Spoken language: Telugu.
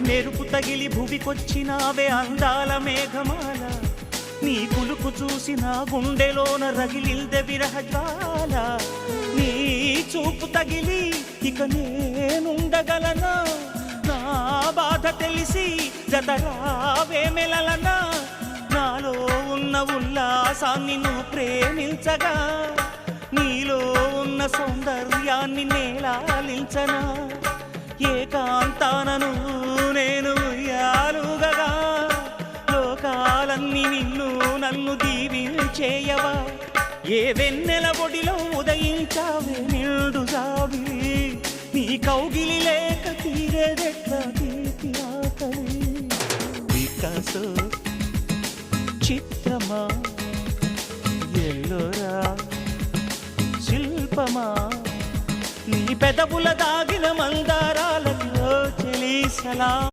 మెరుపు తగిలి భువికొచ్చినావే అందాల మేఘమాల. నీ కులుకు చూసిన గుండెలోన రగిలిల్దె విరహజాల. నీ చూపు తగిలి ఇక నేనుండగలనా? నా బాధ తెలిసి జతరావే మెలలనా? నాలో ఉన్న ఉల్లాసాన్ని నువ్వు ప్రేమించగా? నీలో ఉన్న సౌందర్యాన్ని నేలాలించనా? ఏకా నిన్ను నన్ను దీవించేయవా? ఏ వెన్నెల ఒడిలో ఉదయించావే నిండు సావి నీ కౌగిలి లేక తీరేదెట్లా తీపి ఆకలి. వికాసో చిత్రమా? ఎల్లోరా? శిల్పమా? నీ పెదవుల దాగిన మందారాలలో చెలి సలా